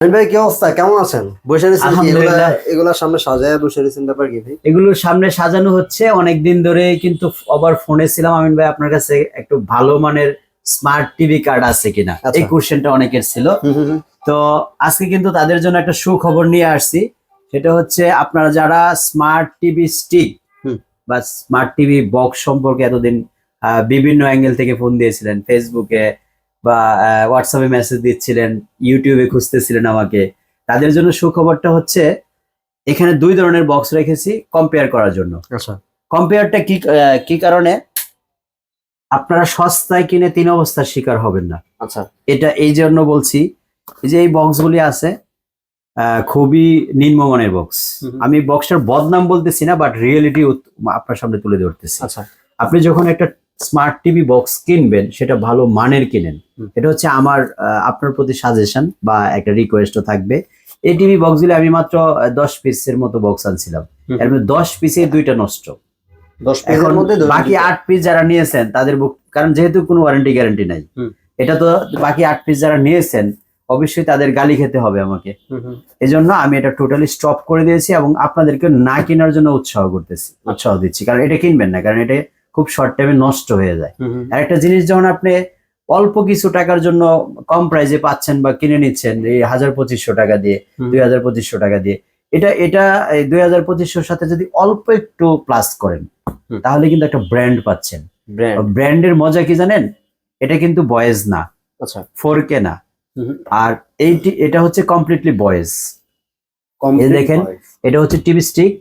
আমিন ভাই কি অবস্থা? কেমন আছেন? বসে এগুলা সামনে সাজায় বসে রয়েছেন ব্যাপার কি ভাই? এগুলোর সামনে সাজানো হচ্ছে। অনেক ধরে কিন্তু আবার ফোনে ছিলাম। আমিন ভাই আপনার কাছে একটু ভালো মানের স্মার্ট টিভি কার্ড আছে কিনা? আচ্ছা। এই কোশ্চেনটা অনেকের ছিল। তো আজকে কিন্তু তাদের জন্য একটা সুখবর নিয়ে আসছি। সেটা হচ্ছে আপনারা যারা স্মার্ট টিভি স্টিক। বা স্মার্ট টিভি বক্স সম্পর্কে এতদিন আহ, বিভিন্ন অ্যাঙ্গেল থেকে ফোন দিয়েছিলেন। ফেসবুকে বা হোয়াটসঅ্যাপে মেসেজ দিচ্ছিলেন ইউটিউবে খুঁজতেছিলেন আমাকে। তাদের জন্য সুখবরটা হচ্ছে এখানে দুই ধরনের বক্স রেখেছি কম্পেয়ার করার জন্য। আচ্ছা। কম্পেয়ারটা কি আহ, কি কারণে? আপনারা সস্তায় কিনে তিন অবস্থার শিকার হবেন না। আচ্ছা। এটা এই জন্য বলছি এই যে এই বক্সগুলি আছে খুবই নিম্নমানের বক্স আমি বক্সটার বদনাম বলতেছি না বাট রিয়েলিটি আপনার সামনে তুলে ধরতেছি। আচ্ছা। আপনি যখন একটা স্মার্ট টিভি বক্স কিনবেন সেটা ভালো মানের কিনেন। এটা হচ্ছে আমার আপনার প্রতি সাজেশন বা একটা রিকোয়েস্টও থাকবে। এই টিভি বক্সগুলি আমি মাত্র দশ পিসের মতো বক্স আনছিলাম। এর মধ্যে দশ পিসে দুইটা নষ্ট। এখন বাকি আট পিস যারা নিয়েছেন তাদের বুক কারণ যেহেতু কোনো ওয়ারেন্টি গ্যারান্টি নাই। এটা তো বাকি আট পিস যারা নিয়েছেন অবশ্যই তাদের গালি খেতে হবে আমাকে। এজন্য আমি এটা টোটালি স্টপ করে দিয়েছি এবং আপনাদেরকে না কেনার জন্য উৎসাহ করতেছি উৎসাহ দিচ্ছি। কারণ এটা কিনবেন না কারণ এটা খুব শর্ট টাইমে নষ্ট হয়ে যায়। আর একটা জিনিস যখন আপনি অল্প কিছু টাকার জন্য কম প্রাইসে পাচ্ছেন বা কিনে নিচ্ছেন এই হাজার পঁচিশশো টাকা দিয়ে দুই হাজার পঁচিশশো টাকা দিয়ে এটা এটা এই দুই হাজার পঁচিশশোর সাথে যদি অল্প একটু প্লাস করেন তাহলে কিন্তু একটা ব্র্যান্ড পাচ্ছেন। ব্র্যান্ড ব্র্যান্ডের মজা কি জানেন? এটা কিন্তু বয়েজ না। আচ্ছা। ফোর কে না। আর এইটি এটা হচ্ছে কমপ্লিটলি বয়েজ দেখেন। এটা হচ্ছে টিভি স্টিক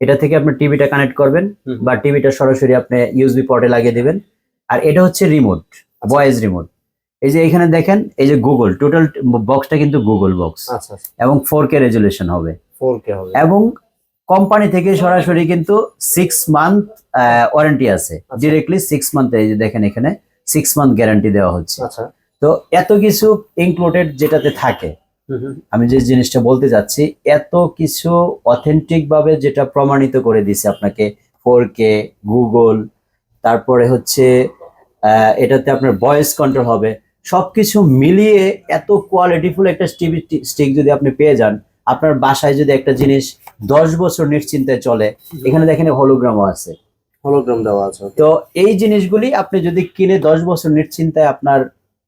এটা থেকে আপনি টিভিটা কানেক্ট করবেন বা টিভিটা সরাসরি আপনি ইউএসবি পোর্টে লাগিয়ে দিবেন। আর এটা হচ্ছে রিমোট ভয়েস রিমোট এই যে এখানে দেখেন এই যে গুগল টোটাল বক্সটা কিন্তু গুগল বক্স আচ্ছা এবং ফোর কে রেজুলেশন হবে। এবং কোম্পানি থেকে সরাসরি কিন্তু সিক্স মান্থ ওয়ারেন্টি আছে। আচ্ছা। ডিরেক্টলি সিক্স মান্থ এই যে দেখেন এখানে সিক্স মান্থ গ্যারান্টি দেওয়া হচ্ছে। আচ্ছা। তো এত কিছু ইনক্লুডেড যেটাতে থাকে। আমি যে জিনিসটা বলতে যাচ্ছি এত কিছু অথেন্টিক ভাবে যেটা প্রমাণিত করে দিছে আপনাকে ফোর কে গুগল তারপরে হচ্ছে এটাতে আপনার ভয়েস কন্ট্রোল হবে সবকিছু মিলিয়ে এত কোয়ালিটিফুল একটা টিভি স্টিক যদি আপনি পেয়ে যান আপনার বাসায় যদি একটা জিনিস দশ বছর নিশ্চিন্তায় চলে এখানে দেখেন হলোগ্রামও আছে। হলোগ্রাম দেওয়া আছে তো এই জিনিসগুলি আপনি যদি কিনে দশ বছর নিশ্চিন্তায় আপনার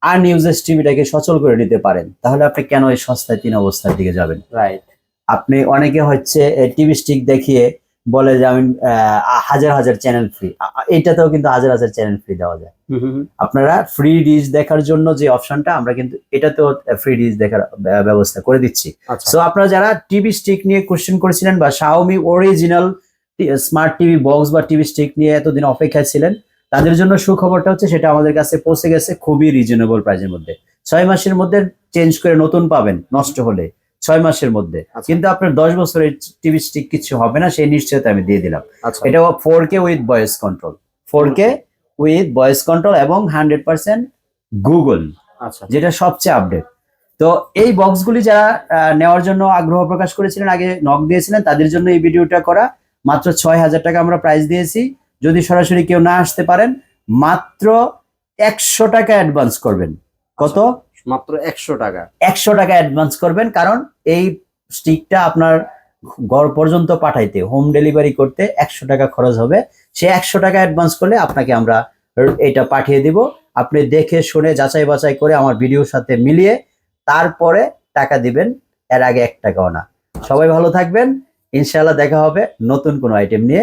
আনইউজেস টিভিটাকে সচল করে নিতে পারেন তাহলে আপনি কেন এই সস্তায় তিন অবস্থার দিকে যাবেন? রাইট আপনি অনেকে হচ্ছে টিভি স্টিক দেখিয়ে বলে যে আমি হাজার হাজার চ্যানেল ফ্রি এইটাতেও কিন্তু হাজার হাজার চ্যানেল ফ্রি দেওয়া যায়। আপনারা ফ্রি রিচ দেখার জন্য যে অপশনটা আমরা কিন্তু এটাতেও ফ্রি রিচ দেখার ব্যবস্থা করে দিচ্ছি। আচ্ছা। সো আপনারা যারা টিভি স্টিক নিয়ে কোশ্চেন করেছিলেন বা Xiaomi original smart TV box বা টিভি স্টিক নিয়ে এতদিন অপেক্ষায় ছিলেন তাদের জন্য সুখবরটা হচ্ছে সেটা আমাদের কাছে পৌঁছে গেছে খুবই রিজনেবল প্রাইসের মধ্যে। ছয় মাসের মধ্যে চেঞ্জ করে নতুন পাবেন নষ্ট হলে ছয় মাসের মধ্যে। আচ্ছা। কিন্তু আপনার দশ বছরের টিভি স্টিক কিছু হবে না সেই নিশ্চয়তা আমি দিয়ে দিলাম। এটা four K with voice control four K with voice control এবং হান্ড্রেড পার্সেন্ট গুগল যেটা সবচেয়ে আপডেট তো এই বক্সগুলি যারা নেওয়ার জন্য আগ্রহ প্রকাশ করেছিলেন আগে নক দিয়েছিলেন তাদের জন্য এই ভিডিওটা করা। মাত্র ছয় হাজার টাকা আমরা প্রাইস দিয়েছি। যদি সরাসরি কেউ না আসতে পারেন মাত্র একশো টাকা অ্যাডভান্স করবেন। কত? মাত্র একশো টাকা। একশো টাকা অ্যাডভান্স করবেন কারণ এই স্টিকটা আপনার ঘর পর্যন্ত পাঠাইতে হোম ডেলিভারি করতে একশো টাকা খরচ হবে। সে একশো টাকা অ্যাডভান্স করলে আপনাকে আমরা এটা পাঠিয়ে দিব। আপনি দেখে শুনে যাচাই বাছাই করে আমার ভিডিওর সাথে মিলিয়ে তারপরে টাকা দিবেন এর আগে এক টাকাও না। সবাই ভালো থাকবেন ইনশাআল্লাহ দেখা হবে নতুন কোনো আইটেম নিয়ে।